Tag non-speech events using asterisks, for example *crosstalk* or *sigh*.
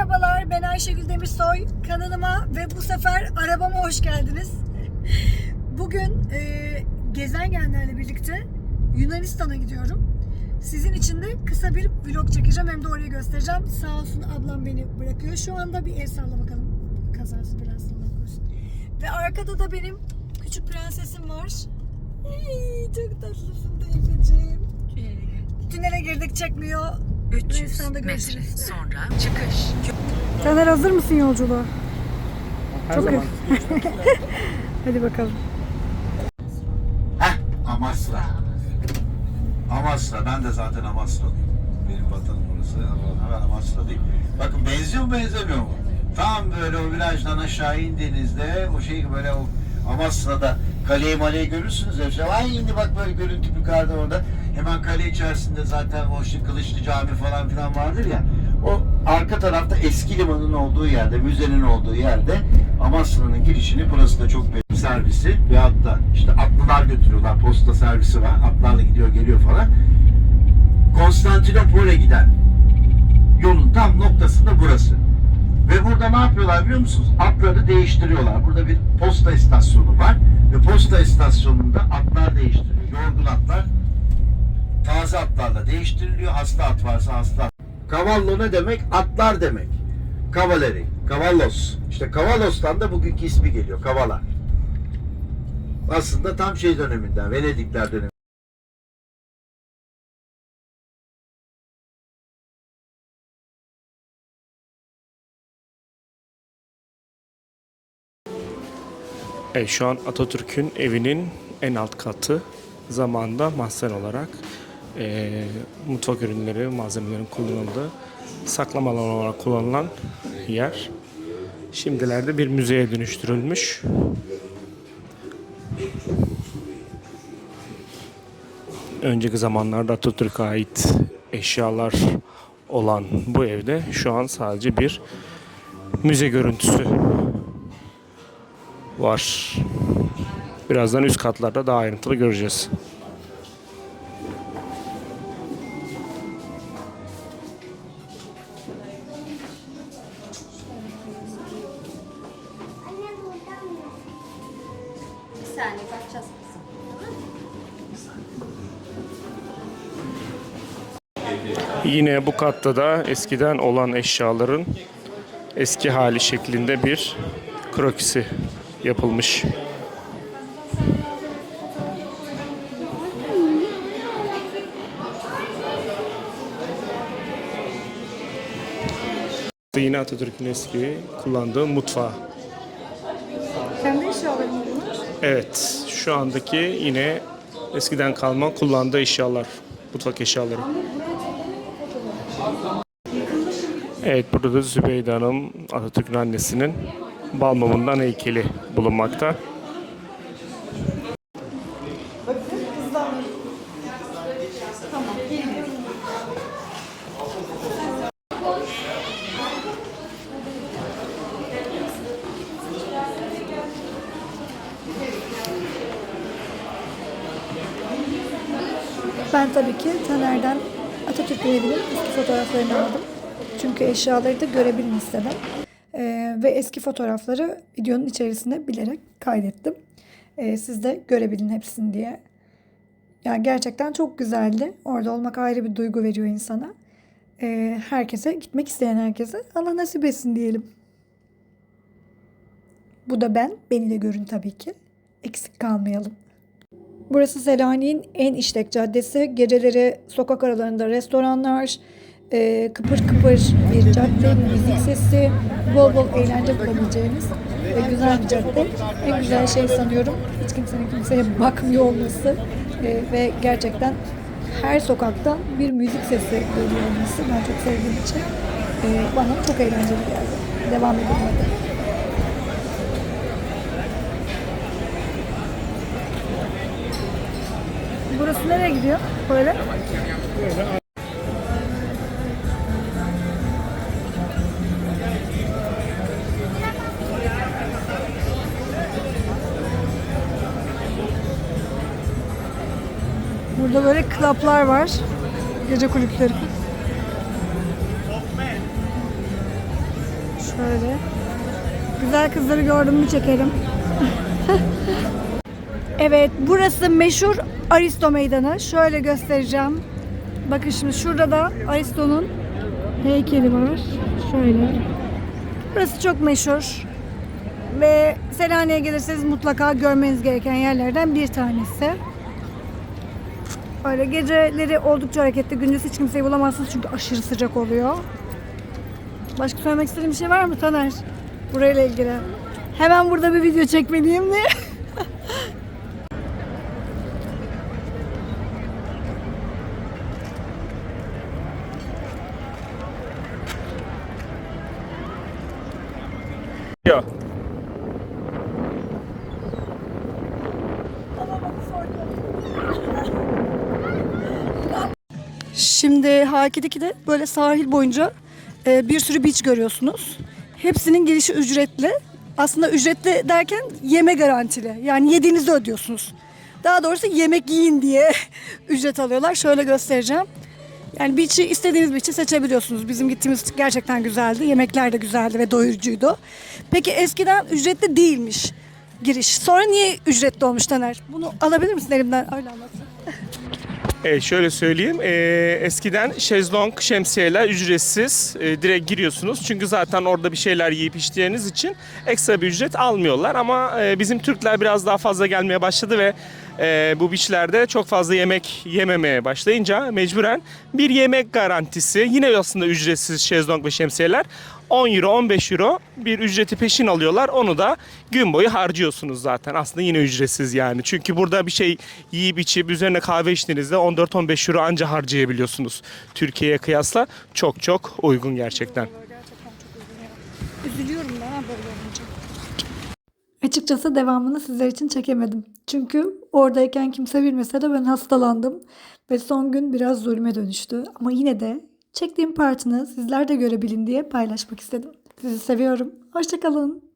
Merhabalar, ben Ayşegül Demirsoy. Kanalıma ve bu sefer arabama hoş geldiniz. Bugün e, Gezengenlerle birlikte Yunanistan'a gidiyorum. Sizin için de kısa bir vlog çekeceğim hem de orayı göstereceğim. Sağ olsun ablam beni bırakıyor. Şu anda bir el salla bakalım. Kazası biraz Allah korusun. Ve arkada da benim küçük prensesim var. Ay, çok tatlısın Deyfeciğim. Tünele girdik çekmiyor. 300 Yunanistan'da metre sonra çıkış. Taner hazır mısın yolculuğa? Her Çok zaman. *laughs* Hadi bakalım. Heh, Amasra. Amasra. Ben de zaten Amasralıyım. Benim vatanım orası. Ama Hemen Amasra'dayım. Bakın benziyor mu benzemiyor mu? Tam böyle o virajdan aşağı indiğinizde o şey böyle o Amasra'da kaleyi maleyi görürsünüz ya. Ay indi bak böyle görüntü yukarıda orada. Hemen kale içerisinde zaten o işte Kılıçlı Cami falan filan vardır ya. O arka tarafta eski limanın olduğu yerde, müzenin olduğu yerde Amasra'nın girişini burası da çok bir servisi ve hatta işte atlılar götürüyorlar. Posta servisi var. Atlarla gidiyor geliyor falan. Konstantinopol'e giden yolun tam noktasında burası. Ve burada ne yapıyorlar biliyor musunuz? Atları değiştiriyorlar. Burada bir posta istasyonu var. Ve posta istasyonunda atlar değiştiriliyor. Yorgun atlar taze atlarla değiştiriliyor. Hasta at varsa hasta at. Cavallo ne demek? Atlar demek. Kavaleri, Cavallos. İşte Cavalos'tan da bugünkü ismi geliyor. Kavala. Aslında tam şey döneminden, Venedikler dönemi. Evet, şu an Atatürk'ün evinin en alt katı zamanda mahzen olarak eee, mutfak ürünleri, malzemelerin kullanıldığı saklama alanı olarak kullanılan yer. Şimdilerde bir müzeye dönüştürülmüş. Önceki zamanlarda Atatürk'e ait eşyalar olan bu evde şu an sadece bir müze görüntüsü var. Birazdan üst katlarda daha ayrıntılı göreceğiz. Saniye bakacağız. Yine bu katta da eskiden olan eşyaların eski hali şeklinde bir krokisi yapılmış. Yine Atatürk'ün eski kullandığı mutfağı. Evet, şu andaki yine eskiden kalma kullandığı eşyalar, mutfak eşyaları. Evet, burada da Zübeyde Hanım, Atatürk'ün annesinin balmumundan heykeli bulunmakta. Ben tabii ki Taner'den Atatürk evinin eski fotoğraflarını aldım. Çünkü eşyaları da görebilin istedim. Ee, ve eski fotoğrafları videonun içerisine bilerek kaydettim. Ee, siz de görebilin hepsini diye. Yani gerçekten çok güzeldi. Orada olmak ayrı bir duygu veriyor insana. Ee, herkese, gitmek isteyen herkese Allah nasip etsin diyelim. Bu da ben. Beni de görün tabii ki. Eksik kalmayalım. Burası Selanik'in en işlek caddesi. Geceleri sokak aralarında restoranlar, e, kıpır kıpır bir cadde, müzik sesi, bol bol eğlence bulabileceğiniz ve güzel bir cadde. En güzel şey sanıyorum hiç kimsenin kimseye bakmıyor olması e, ve gerçekten her sokaktan bir müzik sesi geliyor olması. Ben çok sevdiğim için e, bana çok eğlenceli geldi. Devam edelim hadi. Burası nereye gidiyor? Böyle. Burada böyle klaplar var. Gece kulüpleri. Şöyle. Güzel kızları gördüm mü çekerim. *laughs* evet burası meşhur Aristo Meydanı. Şöyle göstereceğim. Bakın şimdi şurada da Aristo'nun heykeli var. Şöyle. Burası çok meşhur. Ve Selanik'e gelirseniz mutlaka görmeniz gereken yerlerden bir tanesi. Böyle geceleri oldukça hareketli. Gündüz hiç kimseyi bulamazsınız çünkü aşırı sıcak oluyor. Başka söylemek istediğim bir şey var mı Taner? Burayla ilgili. Hemen burada bir video çekmeliyim diye. *laughs* Ya. Şimdi Haki'deki böyle sahil boyunca e, bir sürü beach görüyorsunuz. Hepsinin girişi ücretli. Aslında ücretli derken yeme garantili. Yani yediğinizi ödüyorsunuz. Daha doğrusu yemek yiyin diye *laughs* ücret alıyorlar. Şöyle göstereceğim. Yani beach'i istediğiniz beach'i seçebiliyorsunuz. Bizim gittiğimiz gerçekten güzeldi. Yemekler de güzeldi ve doyurucuydu. Peki eskiden ücretli değilmiş giriş. Sonra niye ücretli olmuş Taner? Bunu alabilir misin elimden? Öyle anlat. E, şöyle söyleyeyim. e, eskiden şezlong, şemsiyeler ücretsiz. E, direkt giriyorsunuz. Çünkü zaten orada bir şeyler yiyip içtiğiniz için ekstra bir ücret almıyorlar. Ama e, bizim Türkler biraz daha fazla gelmeye başladı ve e, bu beachlerde çok fazla yemek yememeye başlayınca mecburen bir yemek garantisi. Yine aslında ücretsiz şezlong ve şemsiyeler. 10 euro 15 euro bir ücreti peşin alıyorlar. Onu da gün boyu harcıyorsunuz zaten. Aslında yine ücretsiz yani. Çünkü burada bir şey yiyip içip üzerine kahve içtiğinizde 14-15 euro anca harcayabiliyorsunuz. Türkiye'ye kıyasla çok çok uygun gerçekten. Üzülüyorum. Açıkçası devamını sizler için çekemedim. Çünkü oradayken kimse bilmese de ben hastalandım. Ve son gün biraz zulme dönüştü. Ama yine de çektiğim partını sizler de görebilin diye paylaşmak istedim. Sizi seviyorum. Hoşçakalın.